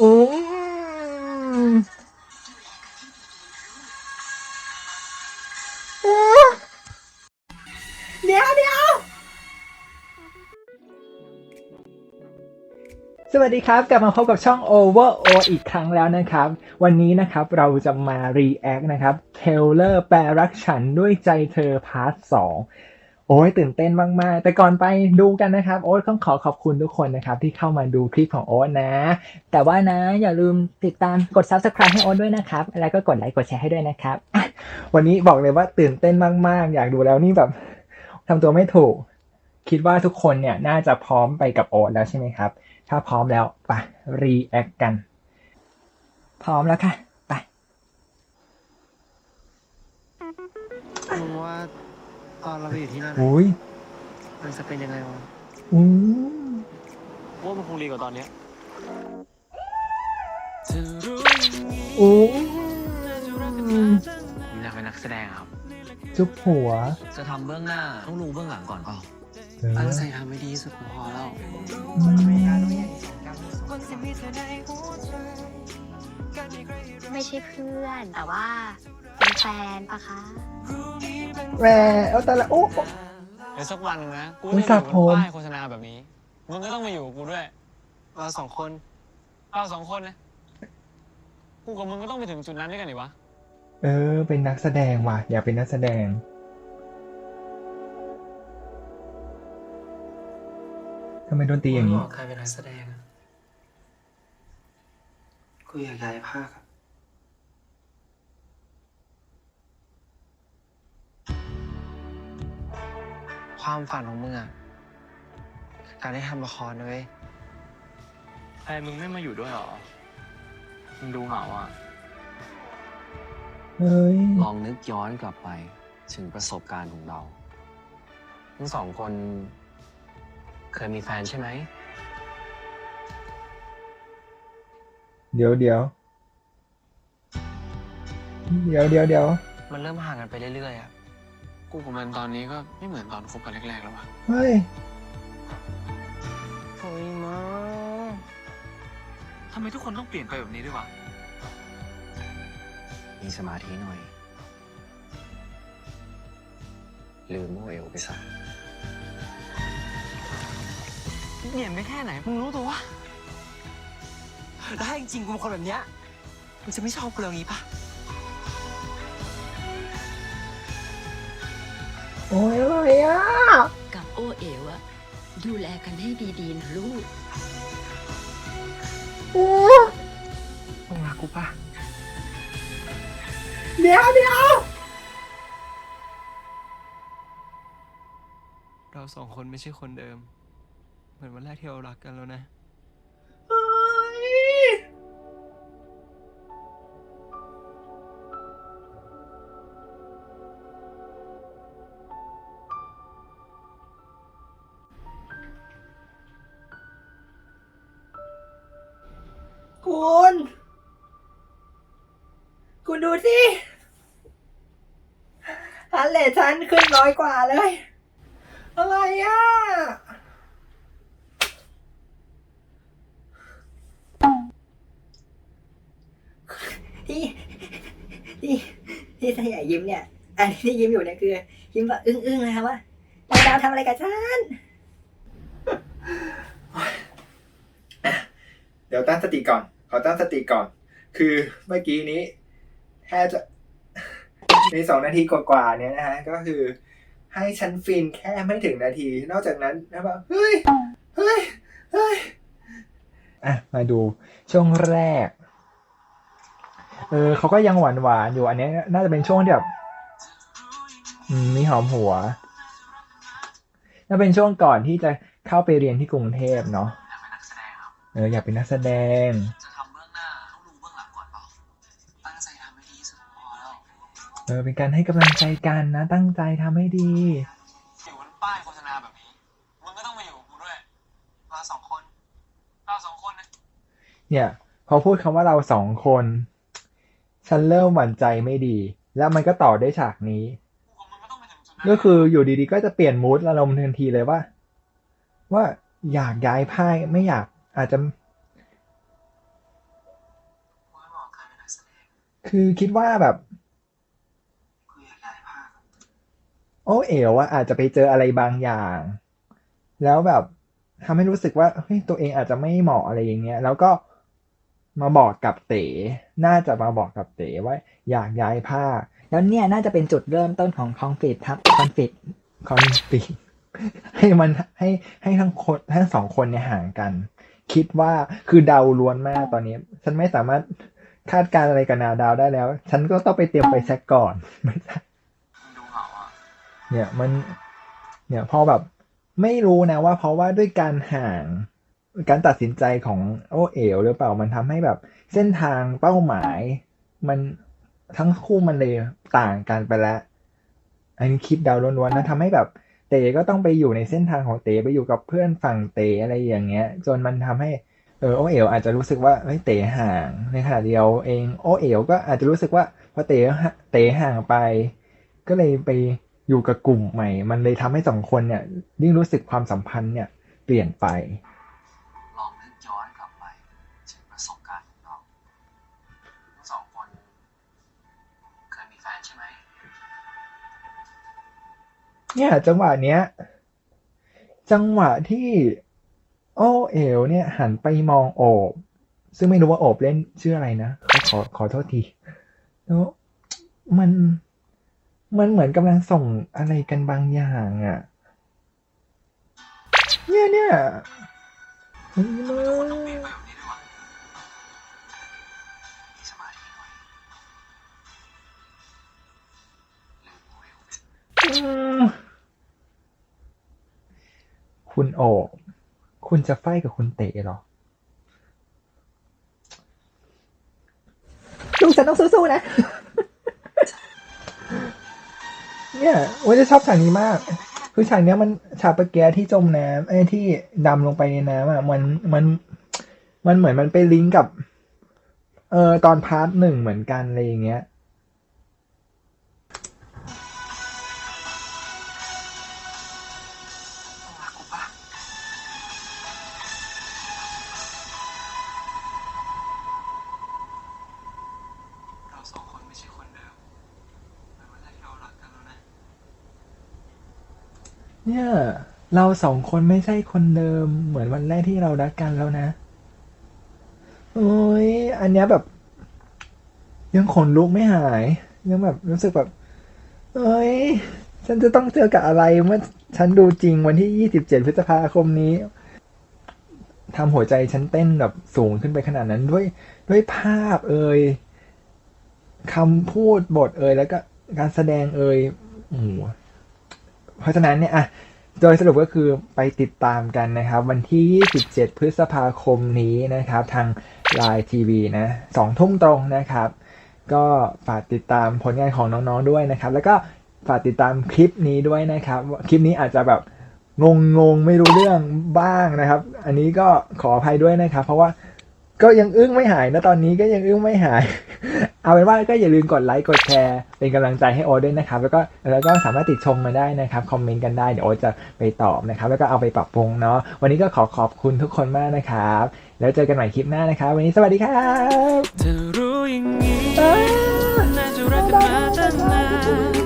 อืมเดี๋ยวเดี๋ยวสวัสดีครับ กลับมาพบกับช่อง Over O อีกครั้งแล้วนะครับ วันนี้นะครับเราจะมา react นะครับ t a y l o r แปลรักฉันด้วยใจเธอพาร์ทสอง โอ้ยตื่นเต้นมาก ๆ แต่ก่อนไปดูกันนะครับ โอ๊ตต้องขอขอบคุณทุกคนนะครับ ที่เข้ามาดูคลิปของโอ๊ตนะ แต่ว่านะอย่าลืมติดตามกด subscribe ให้โอ๊ตด้วยนะครับ แล้วก็กดไลค์กดแชร์ให้ด้วยนะครับ วันนี้บอกเลยว่าตื่นเต้นมาก ๆ อยากดูแล้วนี่แบบทำตัวไม่ถูก คิดว่าทุกคนเนี่ยน่าจะพร้อมไปกับโอ๊ตแล้วใช่ไหมครับ ถ้าพร้อมแล้วไป react กัน พร้อมแล้วค่ะไปว่า ตอนเราไปอยู่ที่นั่นอุ้ยมันจะเป็นยังไงวะอู้ว่ามันคงดีกว่าตอนเนี้ยอู้ผมอยากเป็นนักแสดงครับ จุ๊บหัวจะทำเบื้องหน้าต้องรู้เบื้องหลังก่อนเปล่าเออตั้งใจทำให้ดีที่สุดก็พอแล้ว อืมไม่ใช่เพื่อน แต่ว่า เป็นแฟนปะคะ แหวเอาแต่ละโอ้ เดี๋ยวสักวันหนึ่งนะ กูอุ๊ยจะสระอยู่ผบมนป้ายโฆษณาแบบนี้ มึงก็ต้องมาอยู่กับกูด้วย เราสองคน เราสองคนนะ กูกับมึงก็ต้องไปถึงจุดนั้นด้วยกันดิวะ เออ เป็นนักแสดงว่ะ อยากเป็นนักแสดง ทำไมดนตรีอย่างนี้นี้ ใครเป็นนักแสดงอะกูอยากย้ายภาคอะ ความฝันของมึงอะคือการได้ทำละครนะเว้ยแฟนมึงไม่มาอยู่ด้วยหรอ มึงดูเหงาอะ เฮ้ย ลองนึกย้อนกลับไปถึงประสบการณ์ของเรา ทั้งสองคน เคยมีแฟนใช่ไหม เดี๋ยวเดี๋ยวเดี๋ยวเดี๋ยวเดี๋ยวมันเริ่มห่างกันไปเรื่อยๆอะ กูกับมันตอนนี้ก็ไม่เหมือนตอนคบกันแรกๆแล้ววะเฮ้ย โอ้ยมาทำไมทุกคนต้องเปลี่ยนไปแบบนี้ด้วยวะมีสมาธิหน่อย ลืมโมเอลไปซะเปลี่ยนไปแค่ไหนมึงรู้ตัววะแล้วถ้าจริงๆกูเป็นคนแบบเนี้ยมึงจะไม่ชอบกูแล้วงี้ปะ โอ้ยอะไรอะกับโอเอ๋วอะดูแลกันให้ดีๆนะลูกโอ้มึงรักกูปะเดี๋ยวเดี๋ยวเราสองคนไม่ใช่คนเดิม เหมือนวันแรกที่เรารักกันแล้วนะ คุณ คุณดูสิฮันเลทฉันขึ้นร้อยกว่าเลย อะไรอะ ที่ที่ที่สยายยิ้มเนี่ย อันที่ยิ้มอยู่เนี่ยคือ ยิ้มแบบอึ้งๆเลยครับว่าดาวทำอะไรกับฉันเดี๋ยวตั้งสติก่อน ขอตั้งสติก่อน คือเมื่อกี้นี้แทบจะในสองนาทีกว่าๆเนี่ยนะฮะก็คือ ให้ฉันฟินแค่ไม่ถึงนาที นอกจากนั้นนะแบบเฮ้ยเฮ้ยเฮ้ยอะมาดูช่วงแรก เออเขาก็ยังหวานหวานๆอยู่อันนี้น่าจะเป็นช่วงที่แบบมีหอมหัวน่าเป็นช่วงก่อนที่จะเข้าไปเรียนที่กรุงเทพเนาะเป็นนักแสดงครับเอออยากเป็นนักแสดง เออเป็นการให้กำลังใจกันนะ ตั้งใจทำให้ดี อยู่บนป้ายโฆษณาแบบนี้ มึงก็ต้องมาอยู่กับกูด้วย เราสองคน เราสองคนนะเนี่ย พอพูดคำว่าเราสองคน ฉันเริ่มหวั่นใจไม่ดี แล้วมันก็ต่อได้วยฉากนี้ กูกับมึงก็ต้องไปถึงจุดนั้นก็คืออยู่ดีๆ ก็จะเปลี่ยนมูดอารมณ์ทันทีเลยว่า ว่าอยากย้ายพ่ายไม่อยาก อาจจะคือคิดว่าแบบ โอ้เอ๋วอะอาจจะไปเจออะไรบางอย่าง แล้วแบบทำให้รู้สึกว่าเฮ้ยตัวเองอาจจะไม่เหมาะอะไรอย่างเงี้ย แล้วก็มาบอกกับเต๋น่าจะมาบอกกับเต๋ว่าอยากย้ายภาค แล้วเนี่ยน่าจะเป็นจุดเริ่มต้นของคอนฟ lict ครับคอนฟ lict คอนฟ lict ให้มันให้ให้ทั้งคนทั้งสองคนเนี่ยห่างกัน คิดว่าคือเดาล้วนมากตอนนี้ ฉันไม่สามารถคาดการณ์อะไรกับนาดาวได้แล้ว ฉันก็ต้องไปเตรียมไปแซกก่อนไม่ใช่ เนี่ยมันเนี่ยพอแบบไม่รู้นะว่า เพราะว่าด้วยการห่างการตัดสินใจของโอเอ๋วหรือเปล่ามันทำให้แบบเส้นทางเป้าหมาย มันทั้งคู่มันเลยต่างกันไปแล้ว อันนี้คิดเดาล้วนๆนะทำให้แบบเต๋ก็ต้องไปอยู่ในเส้นทางของเต๋ไปอยู่กับเพื่อนฝั่งเต๋อะไรอย่างเงี้ย จนมันทำให้เออโอเอ๋วอาจจะรู้สึกว่าเฮ้ยเต๋ห่างในขณะเดียวเองโอเอ๋วก็อาจจะรู้สึกว่าพอเต๋เต๋ห่างไป ก็เลยไป อยู่กับกลุ่มใหม่ มันเลยทำให้สองคนเนี่ยยิ่งรู้สึกความสัมพันธ์เนี่ยเปลี่ยนไป ลองนึกย้อนกลับไปถึงประสบการณ์ของเราทั้งสองคนเคยมีแฟนใช่ไหมเนี่ย จังหวะเนี้ย จังหวะที่โอเอ๋วเนี่ยหันไปมองโอบซึ่งไม่รู้ว่าโอบเล่นชื่ออะไรนะขอขอโทษทีแล้วมัน มันเหมือนกำลังส่งอะไรกันบางอย่างอะ่ะ เนี่ยเนี่ยเฮ้ยมากแบบนี้ด้วยวะมีสมาธิหน่อมคุณโอบคุณจะไฟกับคุณเต๋หรอ ลูกฉันต้องสู้ๆนะ เนี่ยว่าจะชอบฉากนี้มาก คือฉากเนี้ยมันฉากปะแกียที่จมน้ำไอ้ที่ดำลงไปในน้ำอะมันมันมันเหมือนมันไปลิงก์กับ เออตอนพาร์ทหนึ่งเหมือนกันอะไรอย่างเงี้ย เนี่ย เราสองคนไม่ใช่คนเดิม เหมือนวันแรกที่เรารักกันแล้วนะ โอ้ยอันเนี้ยแบบ ยังขนลุกไม่หาย ยังแบบรู้สึกแบบ เอ้ย ฉันจะต้องเจอกับอะไรเมื่อฉันดูจริงวันที่27พฤษภาคมนี้ทำหัวใจฉันเต้นแบบสูงขึ้นไปขนาดนั้นด้วย ด้วยภาพเอ่ยคำพูดบทเอ่ยแล้วก็การแสดงเอ่ยโอ้ เพราะฉะนั้นเนี่ยอะโดยสรุปก็คือไปติดตามกันนะครับ วันที่ 27 พฤษภาคมนี้นะครับ ทาง Line TV นะสองทุ่มตรงนะครับ ก็ฝากติดตามผลงานของน้องๆด้วยนะครับ แล้วก็ฝากติดตามคลิปนี้ด้วยนะครับ คลิปนี้อาจจะแบบงงๆไม่รู้เรื่องบ้างนะครับ อันนี้ก็ขออภัยด้วยนะครับ เพราะว่า ก็ยังอึ้งไม่หายนะตอนนี้ก็ยังอึ้งไม่หาย เอาเป็นว่าก็อย่าลืมกดไลค์กดแชร์ เป็นกำลังใจให้โอ๊ตด้วยนะครับ แล้วก็แล้วก็สามารถติดชมมาได้นะครับคอมเมนต์กันได้เดี๋ยวโอ๊ตจะไปตอบนะครับ แล้วก็เอาไปปรับปรุงเนาะวันนี้ก็ขอขอบคุณทุกคนมากนะครับ แล้วเจอกันใหม่คลิปหน้านะครับ วันนี้สวัสดีครับเธอรู้อย่างนี้น่าจะรักกันมาตั้งนาน